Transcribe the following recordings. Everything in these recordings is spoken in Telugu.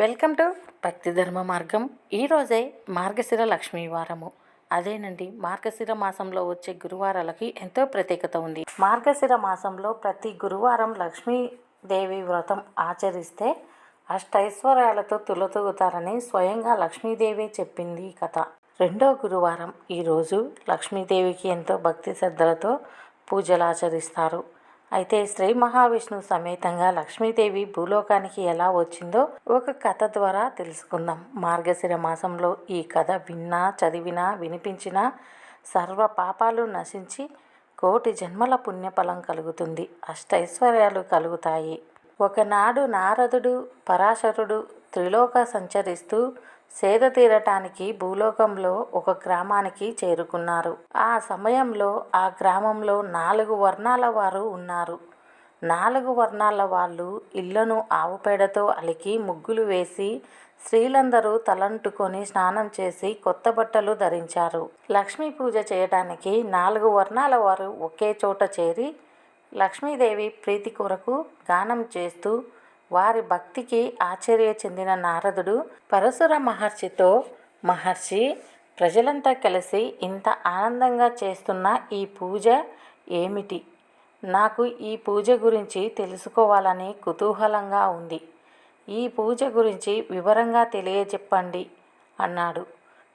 వెల్కమ్ టు భక్తి ధర్మ మార్గం. ఈరోజే మార్గశిర లక్ష్మీ వారము. అదేనండి మార్గశిర మాసంలో వచ్చే గురువారాలకి ఎంతో ప్రత్యేకత ఉంది. మార్గశిర మాసంలో ప్రతి గురువారం లక్ష్మీదేవి వ్రతం ఆచరిస్తే అష్టైశ్వర్యాలతో తులతూగుతారని స్వయంగా లక్ష్మీదేవి చెప్పింది కథ. రెండో గురువారం ఈరోజు లక్ష్మీదేవికి ఎంతో భక్తి శ్రద్ధలతో పూజలు ఆచరిస్తారు. అయితే శ్రీ మహావిష్ణువు సమేతంగా లక్ష్మీదేవి భూలోకానికి ఎలా వచ్చిందో ఒక కథ ద్వారా తెలుసుకుందాం. మార్గశిర మాసంలో ఈ కథ విన్నా చదివినా వినిపించినా సర్వ పాపాలు నశించి కోటి జన్మల పుణ్యఫలం కలుగుతుంది. అష్టైశ్వర్యాలు కలుగుతాయి. ఒకనాడు నారదుడు పరాశరుడు త్రిలోక సంచరిస్తూ సేద తీరటానికి భూలోకంలో ఒక గ్రామానికి చేరుకున్నారు. ఆ సమయంలో ఆ గ్రామంలో నాలుగు వర్ణాల వారు ఉన్నారు. నాలుగు వర్ణాల వాళ్ళు ఇళ్ళను ఆవు పేడతో అలికి ముగ్గులు వేసి స్త్రీలందరూ తలంటుకొని స్నానం చేసి కొత్త బట్టలు ధరించారు. లక్ష్మీ పూజ చేయడానికి నాలుగు వర్ణాల వారు ఒకే చోట చేరి లక్ష్మీదేవి ప్రీతి కొరకు గానం చేస్తూ వారి భక్తికి ఆశ్చర్య చెందిన నారదుడు పరశుర మహర్షితో మహర్షి ప్రజలంతా కలిసి ఇంత ఆనందంగా చేస్తున్న ఈ పూజ ఏమిటి? నాకు ఈ పూజ గురించి తెలుసుకోవాలని కుతూహలంగా ఉంది. ఈ పూజ గురించి వివరంగా తెలియజెప్పండి అన్నాడు.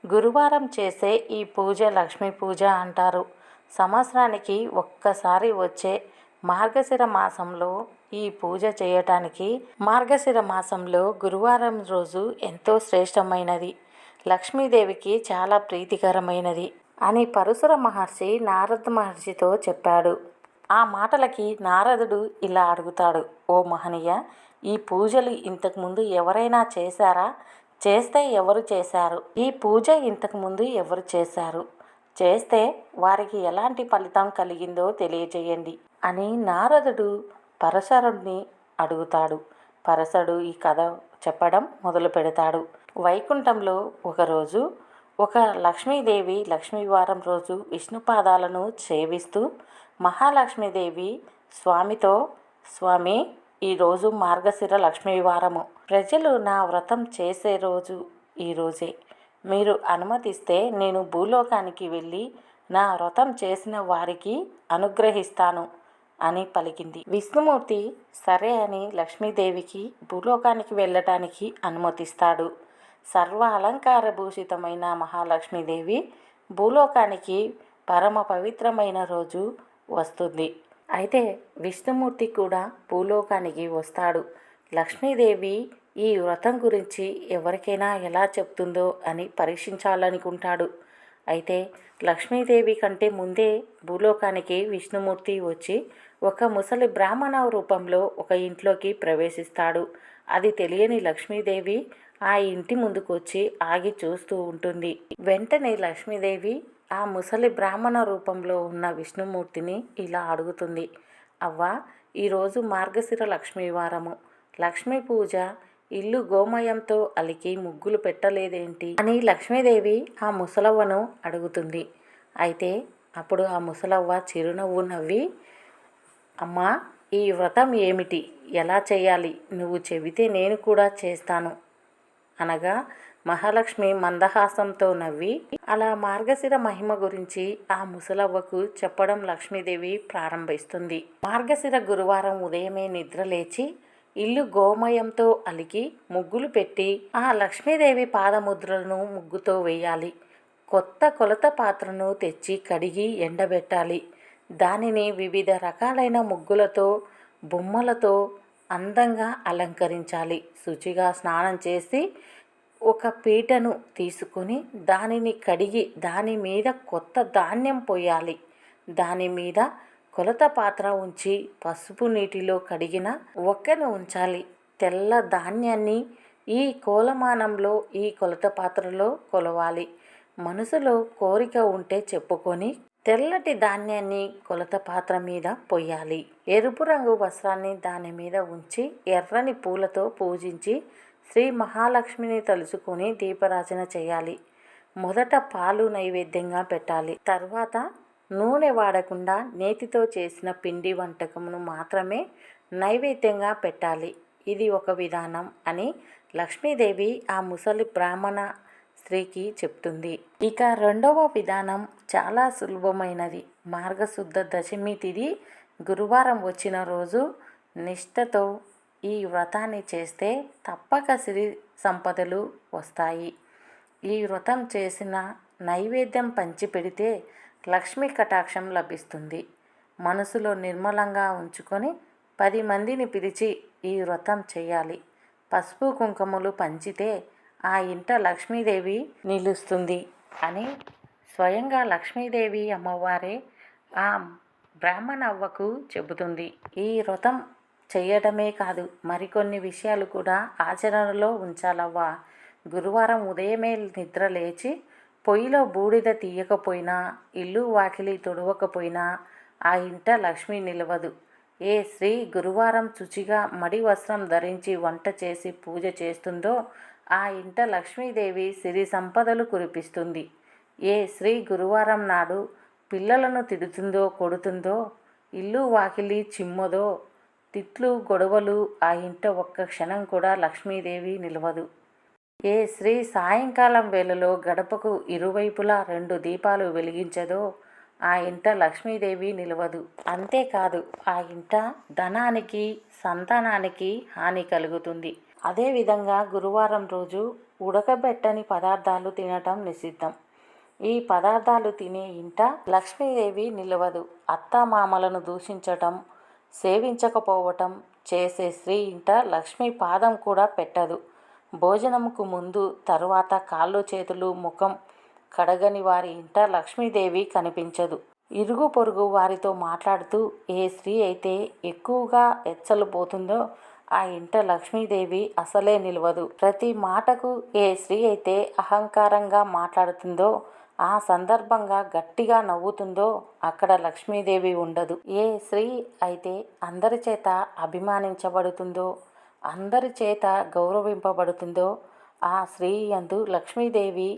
గురువారం చేసే ఈ పూజ లక్ష్మీ పూజ అంటారు. సంవత్సరానికి ఒక్కసారి వచ్చే మార్గశిర మాసంలో ఈ పూజ చేయటానికి మార్గశిర మాసంలో గురువారం రోజు ఎంతో శ్రేష్టమైనది. లక్ష్మీదేవికి చాలా ప్రీతికరమైనది అని పరశుర మహర్షి నారద మహర్షితో చెప్పాడు. ఆ మాటలకి నారదుడు ఇలా అడుగుతాడు ఓ మహనీయ ఈ పూజలు ఇంతకుముందు ఎవరైనా చేశారా? చేస్తే ఎవరు చేశారు? ఈ పూజ ఇంతకుముందు ఎవరు చేశారు? చేస్తే వారికి ఎలాంటి ఫలితం కలిగిందో తెలియజేయండి. అని నారదుడు పరశరుణ్ణి అడుగుతాడు. పరశుడు ఈ కథ చెప్పడం మొదలు పెడతాడు. వైకుంఠంలో ఒకరోజు ఒక లక్ష్మీదేవి లక్ష్మీవారం రోజు విష్ణు పాదాలను సేవిస్తూ మహాలక్ష్మీదేవి స్వామితో స్వామి ఈరోజు మార్గశిర లక్ష్మీవారము. ప్రజలు నా వ్రతం చేసే రోజు ఈరోజే మీరు అనుమతిస్తే నేను భూలోకానికి వెళ్ళి నా వ్రతం చేసిన వారికి అనుగ్రహిస్తాను. అని పలికింది. విష్ణుమూర్తి సరే అని లక్ష్మీదేవికి భూలోకానికి వెళ్ళటానికి అనుమతిస్తాడు. సర్వ అలంకార భూషితమైన మహాలక్ష్మీదేవి భూలోకానికి పరమ పవిత్రమైన రోజు వస్తుంది. అయితే విష్ణుమూర్తి కూడా భూలోకానికి వస్తాడు. లక్ష్మీదేవి ఈ వ్రతం గురించి ఎవరికైనా ఎలా చెప్తుందో అని పరీక్షించాలనుకుంటాడు. అయితే లక్ష్మీదేవి కంటే ముందే భూలోకానికి విష్ణుమూర్తి వచ్చి ఒక ముసలి బ్రాహ్మణ రూపంలో ఒక ఇంట్లోకి ప్రవేశిస్తాడు. అది తెలియని లక్ష్మీదేవి ఆ ఇంటి ముందుకు వచ్చి ఆగి చూస్తూ ఉంటుంది. వెంటనే లక్ష్మీదేవి ఆ ముసలి బ్రాహ్మణ రూపంలో ఉన్న విష్ణుమూర్తిని ఇలా అడుగుతుంది. అవ్వ ఈరోజు మార్గశిర లక్ష్మీవారము లక్ష్మీ పూజ ఇల్లు గోమయంతో అలికి ముగ్గులు పెట్టలేదేంటి? అని లక్ష్మీదేవి ఆ ముసలవ్వను అడుగుతుంది. అయితే అప్పుడు ఆ ముసలవ్వ చిరునవ్వు నవ్వి అమ్మా ఈ వ్రతం ఏమిటి? ఎలా చేయాలి? నువ్వు చెబితే నేను కూడా చేస్తాను. అనగా మహాలక్ష్మి మందహాసంతో నవ్వి అలా మార్గశిర మహిమ గురించి ఆ ముసలవ్వకు చెప్పడం లక్ష్మీదేవి ప్రారంభిస్తుంది. మార్గశిర గురువారం ఉదయమే నిద్ర లేచి ఇల్లు గోమయంతో అలికి ముగ్గులు పెట్టి ఆ లక్ష్మీదేవి పాదముద్రలను ముగ్గుతో వేయాలి. కొత్త కొలత పాత్రను తెచ్చి కడిగి ఎండబెట్టాలి. దానిని వివిధ రకాలైన ముగ్గులతో బొమ్మలతో అందంగా అలంకరించాలి. శుచిగా స్నానం చేసి ఒక పీటను తీసుకొని దానిని కడిగి దాని మీద కొత్త ధాన్యం పోయాలి. దాని మీద కొలత పాత్ర ఉంచి పసుపు నీటిలో కడిగిన ఒక్కను ఉంచాలి. తెల్ల ధాన్యాన్ని ఈ కోలమానంలో ఈ కొలత పాత్రలో కొలవాలి. మనసులో కోరిక ఉంటే చెప్పుకొని తెల్లటి ధాన్యాన్ని కొలత పాత్ర మీద పొయ్యాలి. ఎరుపు రంగు వస్త్రాన్ని దాని మీద ఉంచి ఎర్రని పూలతో పూజించి శ్రీ మహాలక్ష్మిని తలుచుకొని దీపరాజన చేయాలి. మొదట పాలు నైవేద్యంగా పెట్టాలి. తర్వాత నూనె వాడకుండా నేతితో చేసిన పిండి వంటకమును మాత్రమే నైవేద్యంగా పెట్టాలి. ఇది ఒక విధానం అని లక్ష్మీదేవి ఆ ముసలి బ్రాహ్మణ స్త్రీకి చెప్తుంది. ఇక రెండవ విధానం చాలా సులభమైనది. మార్గశుద్ధ దశమి తిది గురువారం వచ్చిన రోజు నిష్ఠతో ఈ వ్రతాన్ని చేస్తే తప్పక సిరి సంపదలు వస్తాయి. ఈ వ్రతం చేసిన నైవేద్యం పంచిపెడితే లక్ష్మీ కటాక్షం లభిస్తుంది. మనసులో నిర్మలంగా ఉంచుకొని పది మందిని పిలిచి ఈ వ్రతం చేయాలి. పసుపు కుంకుమలు పంచితే ఆ ఇంట లక్ష్మీదేవి నిలుస్తుంది అని స్వయంగా లక్ష్మీదేవి అమ్మవారే ఆ బ్రాహ్మణ అవ్వకు చెబుతుంది. ఈ వ్రతం చేయడమే కాదు మరికొన్ని విషయాలు కూడా ఆచరణలో ఉంచాలవ్వా? గురువారం ఉదయమే నిద్ర లేచి పొయ్యిలో బూడిద తీయకపోయినా ఇల్లు వాకిలి తుడవకపోయినా ఆ ఇంట లక్ష్మి నిలవదు. ఏ స్త్రీ గురువారం శుచిగా మడి వస్త్రం ధరించి వంట చేసి పూజ చేస్తుందో ఆ ఇంట లక్ష్మీదేవి సిరి సంపదలు కురిపిస్తుంది. ఏ స్త్రీ గురువారం నాడు పిల్లలను తిడుతుందో కొడుతుందో ఇల్లు వాకిలి చిమ్మదో తిట్లు గొడవలు ఆ ఇంట ఒక్క క్షణం కూడా లక్ష్మీదేవి నిలవదు. ఏ స్త్రీ సాయంకాలం వేళలో గడపకు ఇరువైపులా రెండు దీపాలు వెలిగించదో ఆ ఇంట లక్ష్మీదేవి నిలవదు. అంతేకాదు ఆ ఇంట ధనానికి సంతానానికి హాని కలుగుతుంది. అదేవిధంగా గురువారం రోజు ఉడకబెట్టని పదార్థాలు తినటం నిషిద్ధం. ఈ పదార్థాలు తినే ఇంట లక్ష్మీదేవి నిలవదు. అత్తమామలను దూషించటం సేవించకపోవటం చేసే స్త్రీ ఇంట లక్ష్మీ పాదం కూడా పెట్టదు. భోజనంకు ముందు తరువాత కాళ్ళు చేతులు ముఖం కడగని వారి ఇంట లక్ష్మీదేవి కనిపించదు. ఇరుగు పొరుగు వారితో మాట్లాడుతూ ఏ స్త్రీ అయితే ఎక్కువగా ఎచ్చలు పోతుందో ఆ ఇంట లక్ష్మీదేవి అసలే నిలవదు. ప్రతి మాటకు ఏ స్త్రీ అయితే అహంకారంగా మాట్లాడుతుందో ఆ సందర్భంగా గట్టిగా నవ్వుతుందో అక్కడ లక్ష్మీదేవి ఉండదు. ఏ స్త్రీ అయితే అందరి చేత అభిమానించబడుతుందో అందరి చేత గౌరవింపబడుతుందో ఆ స్త్రీ యందు లక్ష్మీదేవి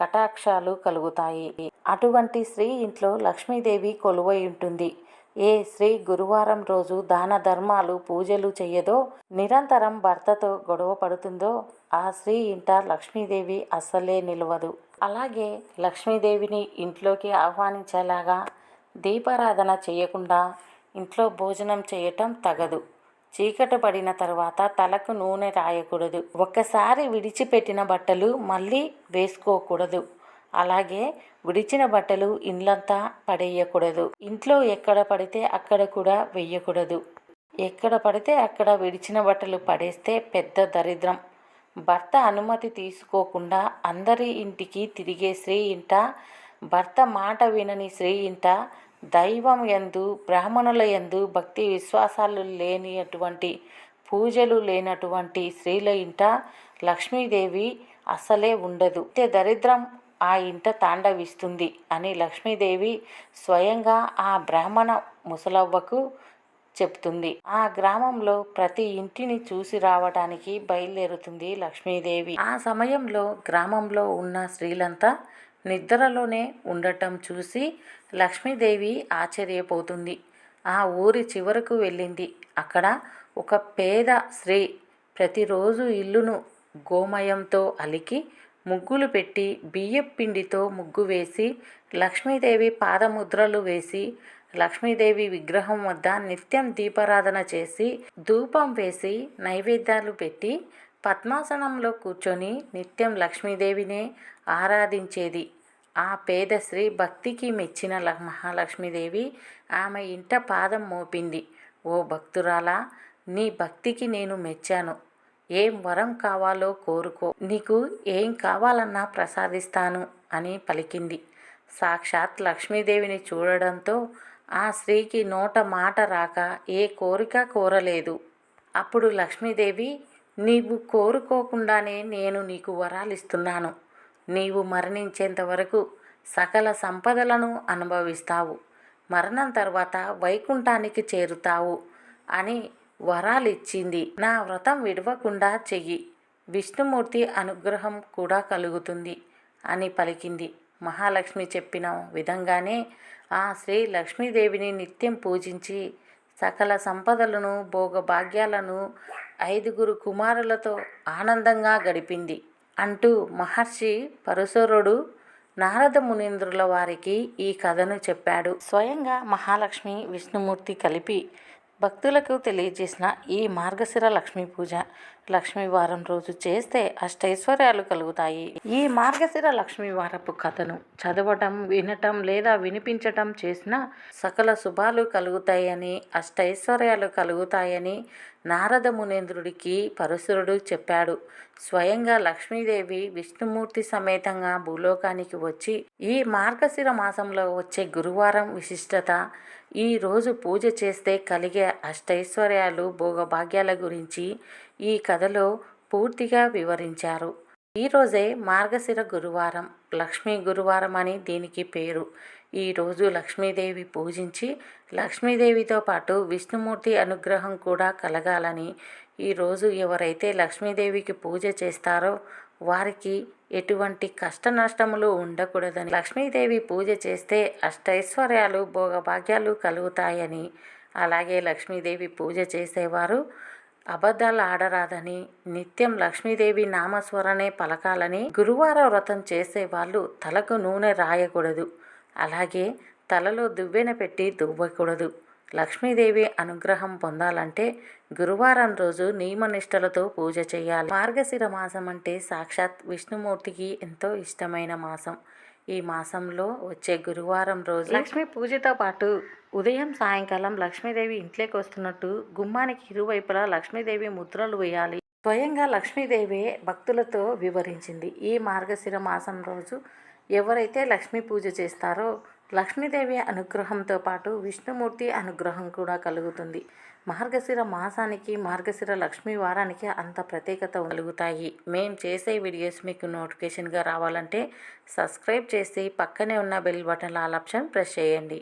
కటాక్షాలు కలుగుతాయి. అటువంటి స్త్రీ ఇంట్లో లక్ష్మీదేవి కొలువై ఉంటుంది. ఏ స్త్రీ గురువారం రోజు దాన ధర్మాలు పూజలు చెయ్యదో నిరంతరం భర్తతో గొడవ పడుతుందో ఆ స్త్రీ ఇంట లక్ష్మీదేవి అస్సలే నిలవదు. అలాగే లక్ష్మీదేవిని ఇంట్లోకి ఆహ్వానించేలాగా దీపారాధన చేయకుండా ఇంట్లో భోజనం చేయటం తగదు. చీకటి పడిన తర్వాత తలకు నూనె రాయకూడదు. ఒక్కసారి విడిచిపెట్టిన బట్టలు మళ్ళీ వేసుకోకూడదు. అలాగే విడిచిన బట్టలు ఇండ్లంతా పడేయకూడదు. ఇంట్లో ఎక్కడ పడితే అక్కడ కూడా వెయ్యకూడదు. ఎక్కడ పడితే అక్కడ విడిచిన బట్టలు పడేస్తే పెద్ద దరిద్రం. భర్త అనుమతి తీసుకోకుండా అందరి ఇంటికి తిరిగే స్త్రీ ఇంట భర్త మాట వినని స్త్రీ ఇంట దైవం ఎందు బ్రాహ్మణుల ఎందు భక్తి విశ్వాసాలు లేని అటువంటి పూజలు లేనటువంటి స్త్రీల ఇంట లక్ష్మీదేవి అసలే ఉండదు. దరిద్రం ఆ ఇంట తాండవిస్తుంది అని లక్ష్మీదేవి స్వయంగా ఆ బ్రాహ్మణ ముసలవ్వకు చెప్తుంది. ఆ గ్రామంలో ప్రతి ఇంటిని చూసి రావడానికి బయలుదేరుతుంది లక్ష్మీదేవి. ఆ సమయంలో గ్రామంలో ఉన్న స్త్రీలంతా నిద్రలోనే ఉండటం చూసి లక్ష్మీదేవి ఆశ్చర్యపోతుంది. ఆ ఊరి చివరకు వెళ్ళింది. అక్కడ ఒక పేద స్త్రీ ప్రతిరోజు ఇల్లును గోమయంతో అలికి ముగ్గులు పెట్టి బియ్యం పిండితో ముగ్గు వేసి లక్ష్మీదేవి పాదముద్రలు వేసి లక్ష్మీదేవి విగ్రహం వద్ద నిత్యం దీపారాధన చేసి ధూపం వేసి నైవేద్యాలు పెట్టి పద్మాసనంలో కూర్చొని నిత్యం లక్ష్మీదేవినే ఆరాధించేది. ఆ పేద స్త్రీ భక్తికి మెచ్చిన మహాలక్ష్మీదేవి ఆమె ఇంట పాదం మోపింది. ఓ భక్తురాలా నీ భక్తికి నేను మెచ్చాను. ఏం వరం కావాలో కోరుకో. నీకు ఏం కావాలన్నా ప్రసాదిస్తాను అని పలికింది. సాక్షాత్ లక్ష్మీదేవిని చూడడంతో ఆ స్త్రీకి నోట మాట రాక ఏ కోరిక కోరలేదు. అప్పుడు లక్ష్మీదేవి నీవు కోరుకోకుండానే నేను నీకు వరాలిస్తున్నాను. నీవు మరణించేంత వరకు సకల సంపదలను అనుభవిస్తావు. మరణం తర్వాత వైకుంఠానికి చేరుతావు అని వరాలిచ్చింది. నా వ్రతం విడవకుండా చెయ్యి. విష్ణుమూర్తి అనుగ్రహం కూడా కలుగుతుంది అని పలికింది. మహాలక్ష్మి చెప్పిన విధంగానే ఆ శ్రీ లక్ష్మీదేవిని నిత్యం పూజించి సకల సంపదలను భోగభాగ్యాలను ఐదుగురు కుమారులతో ఆనందంగా గడిపింది. అంటూ మహర్షి పరశురుడు నారద మునీంద్రుల వారికి ఈ కథను చెప్పాడు. స్వయంగా మహాలక్ష్మి విష్ణుమూర్తి కలిపి భక్తులకు తెలియజేసిన ఈ మార్గశిర లక్ష్మీ పూజ. లక్ష్మీ వారం రోజు చేస్తే అష్టైశ్వర్యాలు కలుగుతాయి. ఈ మార్గశిర లక్ష్మీ వారపు కథను చదవటం వినటం లేదా వినిపించటం చేసిన సకల శుభాలు కలుగుతాయని అష్టైశ్వర్యాలు కలుగుతాయని నారద మునేంద్రుడికి పరశురుడు చెప్పాడు. స్వయంగా లక్ష్మీదేవి విష్ణుమూర్తి సమేతంగా భూలోకానికి వచ్చి ఈ మార్గశిర మాసంలో వచ్చే గురువారం విశిష్టత ఈ రోజు పూజ చేస్తే కలిగే అష్టైశ్వర్యాలు భోగభాగ్యాల గురించి ఈ కథలో పూర్తిగా వివరించారు. ఈరోజే మార్గశిర గురువారం లక్ష్మీ గురువారం అని దీనికి పేరు. ఈరోజు లక్ష్మీదేవి పూజించి లక్ష్మీదేవితో పాటు విష్ణుమూర్తి అనుగ్రహం కూడా కలగాలని ఈరోజు ఎవరైతే లక్ష్మీదేవికి పూజ చేస్తారో వారికి ఎటువంటి కష్ట నష్టములు ఉండకూడదని లక్ష్మీదేవి పూజ చేస్తే అష్టైశ్వర్యాలు భోగభాగ్యాలు కలుగుతాయని అలాగే లక్ష్మీదేవి పూజ చేసేవారు. అబద్ధాలు ఆడరాదని నిత్యం లక్ష్మీదేవి నామస్మరణే పలకాలని గురువార వ్రతం చేసే వాళ్ళు తలకు నూనె రాయకూడదు. అలాగే తలలో దువ్వెన పెట్టి దువ్వకూడదు. లక్ష్మీదేవి అనుగ్రహం పొందాలంటే గురువారం రోజు నియమనిష్టలతో పూజ చేయాలి. మార్గశిర మాసం అంటే సాక్షాత్ విష్ణుమూర్తికి ఎంతో ఇష్టమైన మాసం. ఈ మాసంలో వచ్చే గురువారం రోజు లక్ష్మీ పూజతో పాటు ఉదయం సాయంకాలం లక్ష్మీదేవి ఇంట్లోకి వస్తున్నట్టు గుమ్మానికి ఇరువైపులా లక్ష్మీదేవి ముద్రలు వేయాలి. స్వయంగా లక్ష్మీదేవి భక్తులతో వివరించింది. ఈ మార్గశిర మాసం రోజు ఎవరైతే లక్ష్మీ పూజ చేస్తారో లక్ష్మీదేవి అనుగ్రహంతో పాటు విష్ణుమూర్తి అనుగ్రహం కూడా కలుగుతుంది. మార్గశిర మాసానికి మార్గశిర లక్ష్మీ వారానికి అంత ప్రత్యేకత కలుగుతాయి. మేము చేసే వీడియోస్ మీకు నోటిఫికేషన్గా రావాలంటే సబ్స్క్రైబ్ చేసి పక్కనే ఉన్న bell button all option press చేయండి.